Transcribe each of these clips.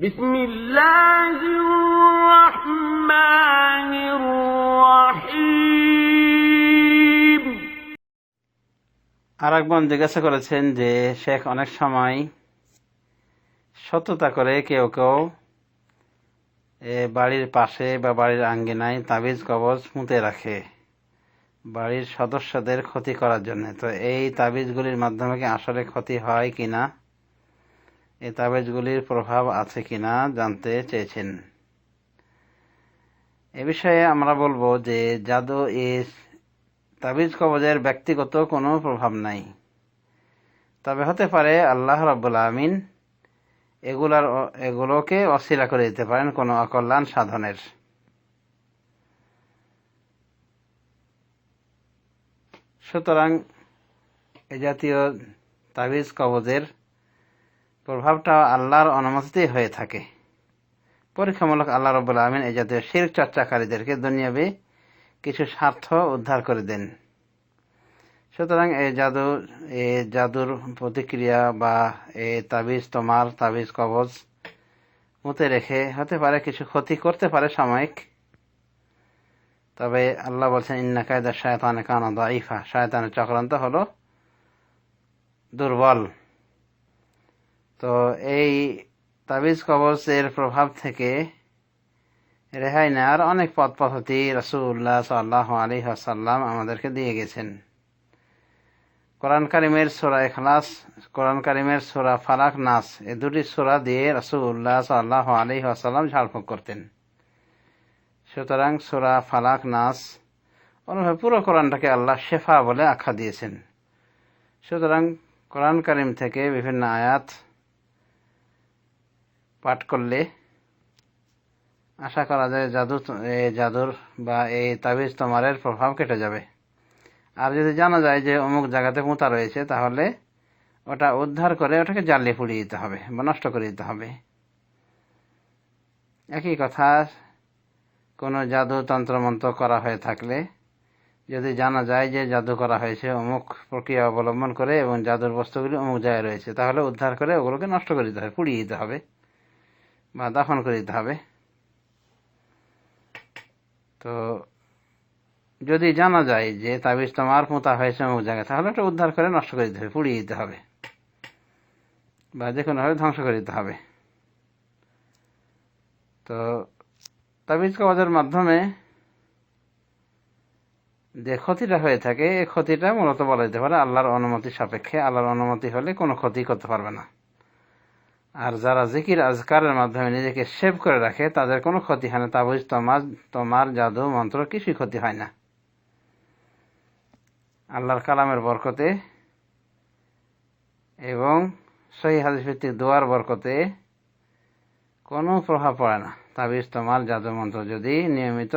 بسم الله الرحمن الرحيم আর একজন জিজ্ঞাসা করেছেন যে শেখ অনেক সময় সত্যতা করে কেউ কেউ এ, বাড়ির পাশে বা বাড়ির আঙ্গিনায় তাবিজ কবজ পুঁতে রাখে বাড়ির সদস্যদের ক্ষতি করার জন্য তো এই তাবিজগুলির মাধ্যমে কি আসলে ক্ষতি হয় কিনা এই তাবিজগুলির প্রভাব আছে কিনা জানতে চেয়েছেন। এ বিষয়ে আমরা বলব যে জাদু ইস তাবিজ কবজের ব্যক্তিগত কোনো প্রভাব নাই। তবে হতে পারে আল্লাহ রাব্বুল আমিন এগুলার এগুলোকে অশিলা করে দিতে পারেন কোনো অকল্যাণ সাধনের। সুতরাং এ জাতীয় তাবিজ কবজের প্রভাবটা আল্লাহর অনুমতিতেই হয়ে থাকে। পরীক্ষামূলক আল্লাহ রব্বুল আমিন এই জাতীয় শির চর্চাকারীদেরকে দুনিয়াবে কিছু স্বার্থ উদ্ধার করে দেন। সুতরাং এই জাদু, এ জাদুর প্রতিক্রিয়া বা এ তাবিজ তোমার তাবিজ কবজ মুতে রেখে হতে পারে, কিছু ক্ষতি করতে পারে সাময়িক। তবে আল্লাহ বলছেন, ইন্না কায়দা শায়তানে কানা দাইফা শায়তানের চক্রান্ত হলো দুর্বল। তো এই তাবিজ কবজের প্রভাব থেকে রেহাই নেওয়ার অনেক পথ পদ্ধতি রসুল্লাহ সাল্লাহ আলী আসাল্লাম আমাদেরকে দিয়ে গেছেন। কোরআন কারিমের সোরা এখলাস কোরআন কারিমের সোরা ফালাক, নাস এ দুটি সোরা দিয়ে রসুল্লাহ সাল্লাহ আলী আসাল্লাম ঝাড়ফুঁক করতেন। সুতরাং সোরা ফালাক, নাস অনুভবে পুরো কোরআনটাকে আল্লাহ শেফা বলে আখ্যা দিয়েছেন। সুতরাং কোরআন কারিম থেকে বিভিন্ন আয়াত পাঠ করলে আশা করা যায় জাদু জাদুর বা এই তাবিজ তোমারের প্রভাব কেটে যাবে। আর যদি জানা যায় যে অমুক জায়গাতে পোঁতা রয়েছে, তাহলে ওটা উদ্ধার করে ওটাকে জ্বালিয়ে পুড়িয়ে দিতে হবে বা নষ্ট করে দিতে হবে। একই কথা, কোনো জাদু তন্ত্রমন্ত্র করা হয়ে থাকলে, যদি জানা যায় যে জাদু করা হয়েছে অমুক প্রক্রিয়া অবলম্বন করে এবং জাদুর বস্তুগুলি অমুক জায়গায় রয়েছে, তাহলে উদ্ধার করে ওগুলোকে নষ্ট করে দিতে হবে, পুড়িয়ে দিতে হবে। বা দাফন করে দিতে হবে। তো যদি জানা যায় যে তাবিজ তোমার পোঁতা হয়েছে অমুক জায়গায়, তাহলে ওটা উদ্ধার করে নষ্ট করে দিতে হবে, পুড়িয়ে দিতে হবে। বা যে কোনোভাবে ধ্বংস করে দিতে হবে। তো তাবিজ কবজের মাধ্যমে যে ক্ষতিটা হয়ে থাকে, এই ক্ষতিটা মূলত বলা যেতে পারে আল্লাহর অনুমতি সাপেক্ষে। আল্লাহর অনুমতি হলে কোনো ক্ষতি করতে পারবে না। আর যারা জিকির আজকারের মাধ্যমে নিজেকে সেভ করে রাখে, তাদের কোনো ক্ষতি হয় না। তাবিজ তোমার তোমার জাদু মন্ত্র কিছুই ক্ষতি হয় না। আল্লাহর কালামের বরকতে এবং সহি হাদিস ভিত্তিক দোয়ার বরকতে কোনো প্রভাব পড়ে না। তাবিজ তোমার জাদু মন্ত্র যদি নিয়মিত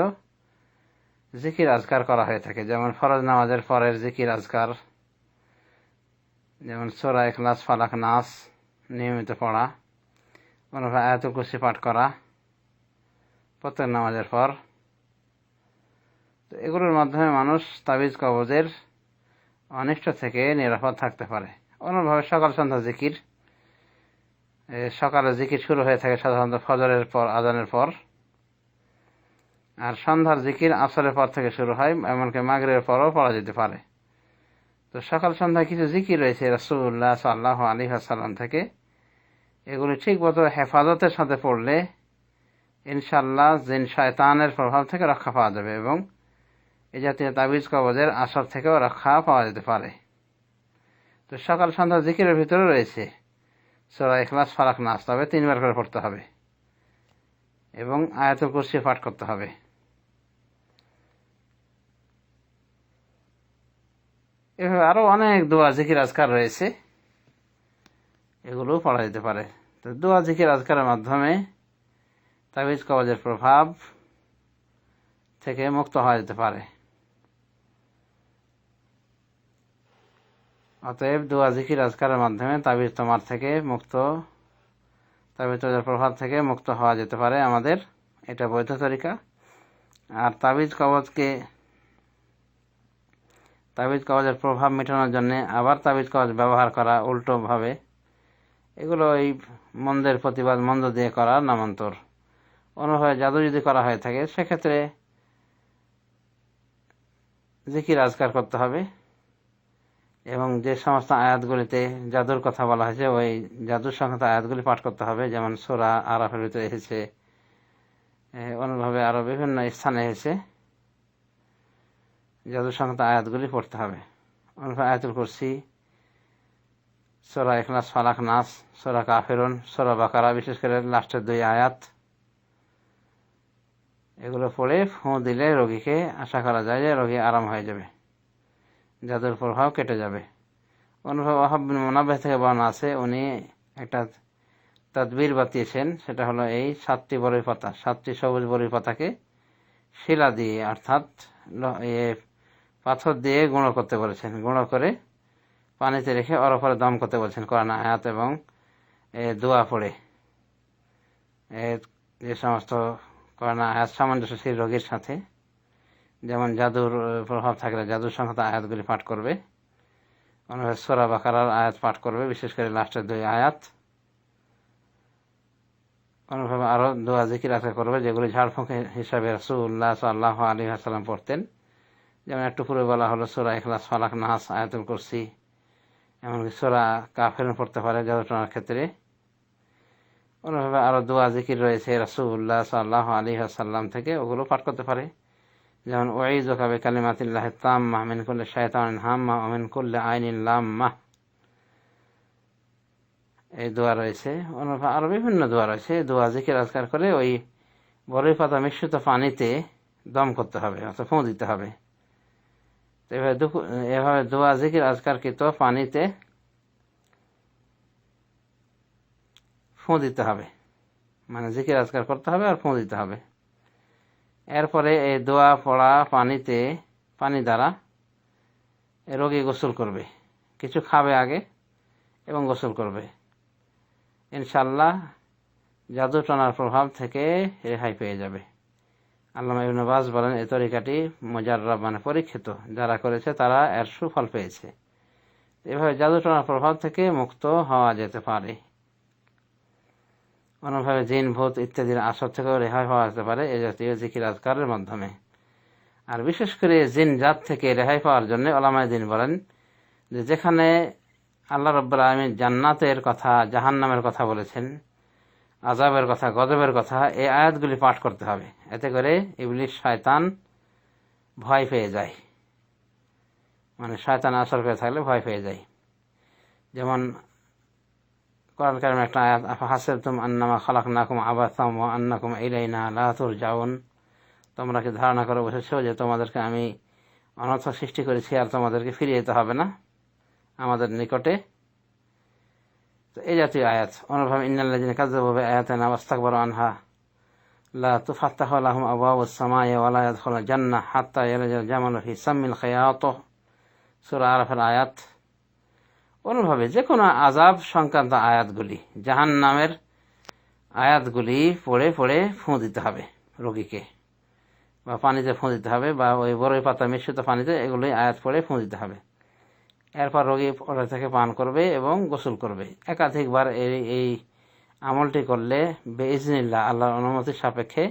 জিকির আজকার করা হয়ে থাকে। যেমন ফরজ নামাজের পরের জিকির আজকার, যেমন সোরা এখলাস ফালাক, নাস নিয়মিত পড়া কোনোভাবে আয়াত কুশি পাঠ করা, প্রত্যেক নামাজের পর। তো এগুলোর মাধ্যমে মানুষ তাবিজ, কবজের অনিষ্ট থেকে নিরাপদ থাকতে পারে। অন্যভাবে সকাল সন্ধ্যা জিকির সকালে জিকির শুরু হয়ে থাকে সাধারণত ফজরের পর, আজানের পর। আর সন্ধ্যার জিকির আসরের পর থেকে শুরু হয়, এমনকি মাগরের পরও পড়া যেতে পারে। তো সকাল সন্ধ্যায় কিছু জিকির রয়েছে রসুল্লাহ সাল্লাহ আলী আসাল্লাম থেকে। এগুলি ঠিক মতো হেফাজতের সাথে পড়লে ইনশাল্লাহ জিন শয়তানের প্রভাব থেকে রক্ষা পাওয়া যাবে এবং এ জাতীয় তাবিজ কবজের আসর থেকেও রক্ষা পাওয়া যেতে পারে। তো সকাল সন্ধ্যা জিকিরের ভিতরে রয়েছে। সোরা এখলাস ফারাক নাচ তবে তিনবার করে পড়তে হবে এবং আয়াতুল কুরসি পাঠ করতে হবে। এভাবে আরও অনেক দোয়া, জিকির, আজকার রয়েছে। এগুলোও পড়া যেতে পারে। তো দোয়া জিকির আজকারের মাধ্যমে তাবিজ কবজের প্রভাব থেকে মুক্ত হওয়া যেতে পারে। অতএব দোয়া জিকির আজকারের মাধ্যমে তাবিজ তোমার থেকে মুক্ত, তাবিজ প্রভাব থেকে মুক্ত হওয়া যেতে পারে আমাদের। এটা বৈধ তরিকা। আর তাবিজ কবজকে, তাবিজ কবজের প্রভাব মেটানোর জন্য আবার তাবিজ কবজ ব্যবহার করা উল্টোভাবে এগুলো এই মন্দের প্রতিবাদ মন্দ দিয়ে করা নামান্তর। অন্যভাবে জাদু যদি করা হয়ে থাকে সেক্ষেত্রে জিকির আজকার করতে হবে এবং যে সমস্ত আয়াতগুলিতে জাদুর কথা বলা হয়েছে ওই জাদুর সংক্রান্ত আয়াতগুলি পাঠ করতে হবে। যেমন সোরা আরাফের ভিতরে এসেছে এ, অন্যভাবে আরও বিভিন্ন স্থানে এসেছে। জাদুর সংক্রান্ত আয়াতগুলি পড়তে হবে। অন্যভাবে আয়াতুল কুরসি সোরা এখলাস ফালাক নাস সোরা কাফেরুন সোরা বাকারা বিশেষ করে লাস্টের দুই আয়াত। এগুলো পড়ে ফোঁ দিলে রোগীকে আশা করা যায় যে রোগী আরাম হয়ে যাবে। জাদুর প্রভাব কেটে যাবে। অনুভব বিন মোনাব্বাহ থেকে বর্ণনা আছে, উনি একটা তদবির বাতিয়েছেন, সেটা হলো এই সাতটি বড়ই পাতা, সাতটি সবুজ বড়ই পাতাকে শিলা দিয়ে, অর্থাৎ পাথর দিয়ে গুঁড়ো করতে বলেছেন। গুঁড়ো করে পানিতে রেখে ওর ওপরে দম করতে বলছেন কোরআন আয়াত এবং দোয়া পড়ে। এ যে সমস্ত কোরআন আয়াত সামঞ্জস্যশীল রোগীর সাথে। যেমন জাদুর প্রভাব থাকলে জাদুর সংহত আয়াতগুলি পাঠ করবে। অনুভব সোরা বাকারার আয়াত পাঠ করবে, বিশেষ করে লাস্টের দুই আয়াত। অনুভব আরও দোয়া, জিকির আশা করবে, যেগুলি ঝাড়ফুঁক হিসাবে রসুল্লাহ সাল্লাহ আলী আসাল্লাম পড়তেন। যেমন একটু পূর্বে বলা হলো সোরা ইখলাস, ফালাক নাহাস আয়াতুল কুরসি। এমনকি সোরা কাফের পড়তে পারে জাদুটনার ক্ষেত্রে। অন্যভাবে আরও দোয়া, জিকির রয়েছে রসুল্লাহ সাল্লাহ আলী আসাল্লাম থেকে, ওগুলো পাঠ করতে পারে। যেমন ওয়াইজ কাবে কালিমাতিল্লাহ তাম্মা মিন কুল্লি শায়তানিন হাম্মা ও করলে আইনিন লাম্মা। এই দোয়া রয়েছে। অন্যভাবে আরও বিভিন্ন দোয়া রয়েছে। দোয়া, জিকির আজকার করে ওই বড়ই পাতা মিশ্রিত পানিতে দম করতে হবে, অর্থাৎ ফোঁ দিতে হবে। এভাবে এভাবে দোয়া, জিকির আজকারকৃত পানিতে ফোঁ দিতে হবে। মানে জিকির, আজকার করতে হবে আর ফোঁ দিতে হবে। এরপরে এই দোয়া, পড়া পানিতে, পানি দ্বারা রোগী গোসল করবে। কিছু খাবে আগে এবং গোসল করবে। ইনশাল্লাহ জাদু টনার প্রভাব থেকে রেহাই পেয়ে যাবে। আল্লামা ইবনে বলেন এই তরিকাটি মজাররা মানে পরীক্ষিত। যারা করেছে তারা এর সুফল পেয়েছে। এভাবে জাদু টনার প্রভাব থেকে মুক্ত হওয়া যেতে পারে। অন্যভাবে জিন, ভূত ইত্যাদির আসর থেকেও রেহাই হওয়া যেতে পারে এ জাতীয় জিকির আজকারের মাধ্যমে। আর বিশেষ করে জিন জাত থেকে রেহাই পাওয়ার জন্য ওলামায় দিন বলেন যে যেখানে আল্লাহ রব্বুল আলমী জান্নাতের কথা, জাহান্নামের কথা বলেছেন আজাবের কথা, গজবের কথা এই আয়াতগুলি পাঠ করতে হবে। এতে করে ইবলিশ শয়তান ভয় পেয়ে যায়। মানে শয়তান আসর পেয়ে থাকলে ভয় পেয়ে যায়। যেমন কোরআন কারিমের একটা আয়াত আফা হাসিবতুম আন্নামা খালাকনাকুম আবাসাম ওয়া আন্নাকুম ইলাইনা লা তুরজাউন? তোমরা কি ধারণা করে বসেছো যে তোমাদেরকে আমি অনর্থ সৃষ্টি করেছি আর তোমাদেরকে ফিরিয়ে যেতে হবে না? আমাদের নিকটে তো এই জাতীয় আয়াত অনুভাবে ইন্নাল্লাযিনা কাযযাবু বিআয়াতিনা ওয়াস্তাকবারু আনহা। লা তুফাত্তাহু লাহুম আবওয়াবুস সামাই ওয়া লা ইয়াদখুলুল জান্নাহ হাত্তা ইয়ালজাল জামালু ফি সাম্মিল খিয়াত। সূরা আরাফের আয়াত। অনুভাবে যে কোনো আজাব সংক্রান্ত আয়াতগুলি জাহান নামের আয়াতগুলি পড়ে পড়ে ফুঁ দিতে হবে রোগীকে। বা পানিতে ফুঁ দিতে হবে বা ওই বড়ই পাতা মিশ্রিত পানিতে এগুলি আয়াত পড়ে ফুঁ দিতে হবে। এরপর রোগী ওটা থেকে পান করবে এবং গোসল করবে। একাধিকবার এই এই আমলটি করলে বেইজনিল্লাহ আল্লাহর অনুমতির সাপেক্ষে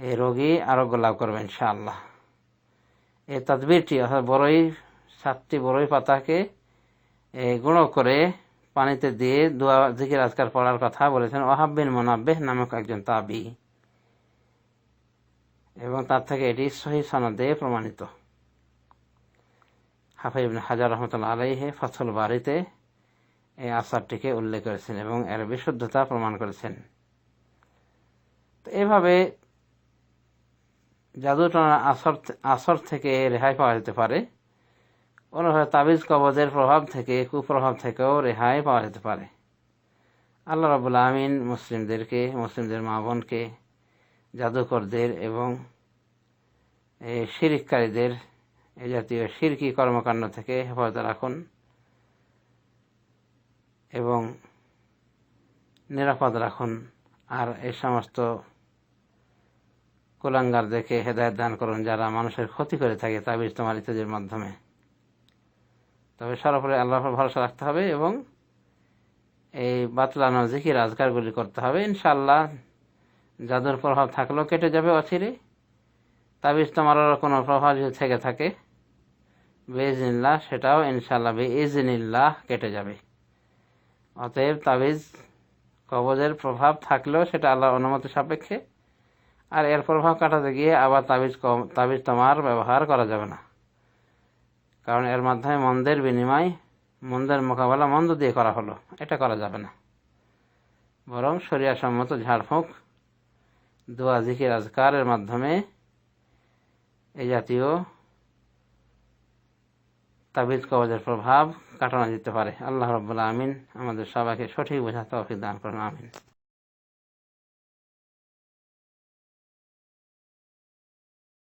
এই রোগী আরোগ্য লাভ করবে ইনশাআল্লাহ। এই তদবিরটি অর্থাৎ বড়ই সাতটি বড়ই পাতাকে গুঁড়ো করে পানিতে দিয়ে দোয়া, জিকির, আজকার পড়ার কথা বলেছেন ওহাব্বিন মোনাব্বেহ নামক একজন তাবি। এবং তার থেকে এটি সহি সনদে প্রমাণিত। হাফিজ ইবনে হাজার রহমতুল্লাহ আলাইহে ফসল বাড়িতে এই আসারটিকে উল্লেখ করেছেন এবং এর বিশুদ্ধতা প্রমাণ করেছেন। তো এভাবে জাদুটনার আসর আসর থেকে রেহাই পাওয়া যেতে পারে। অন্যভাবে তাবিজ কবজের প্রভাব থেকে, কুপ্রভাব থেকেও রেহাই পাওয়া যেতে পারে। আল্লাহ রাবুল আমিন মুসলিমদেরকে, মুসলিমদের মা বোনকে, জাদুকরদের এবং শিরিককারীদের এই জাতীয় শিরকি কর্মকাণ্ড থেকে হেফাজত রাখুন এবং নিরাপদ রাখুন। আর এই সমস্ত কুলাঙ্গার দেখে হেদায়ত দান করুন যারা মানুষের ক্ষতি করে থাকে তাবিজ তোমার ইত্যাদির মাধ্যমে। তবে সর্বোপরি আল্লাহর ভরসা রাখতে হবে এবং এই বাতলানো জিকির আজকারগুলি করতে হবে। ইনশাল্লাহ জাদুর প্রভাব থাকলেও কেটে যাবে অচিরে। তাবিজ তোমারও কোনো প্রভাব যদি থেকে থাকে বেজিনিল্লাহ সেটাও ইনশাল্লাহ বে ইজনিল্লাহ কেটে যাবে। অতএব তাবিজ কবজের প্রভাব থাকলেও সেটা আল্লাহর অনুমতি সাপেক্ষে, আর এর প্রভাব কাটাতে গিয়ে আবার তাবিজ কম, তাবিজ তোমার ব্যবহার করা যাবে না। কারণ এর মাধ্যমে মন্দের বিনিময়, মন্দের মোকাবেলা মন্দ দিয়ে করা হলো, এটা করা যাবে না। বরং শরিয়া সম্মত ঝাড়ফুঁক, দোয়া, জিকির, আজকারের মাধ্যমে এই জাতীয় তাবিজ, কবজের প্রভাব কাটানো যেতে পারে। আল্লাহ রব্বুল্লা আমিন আমাদের সবাইকে সঠিক বোঝা তৌফিক দান করুন, আমিন।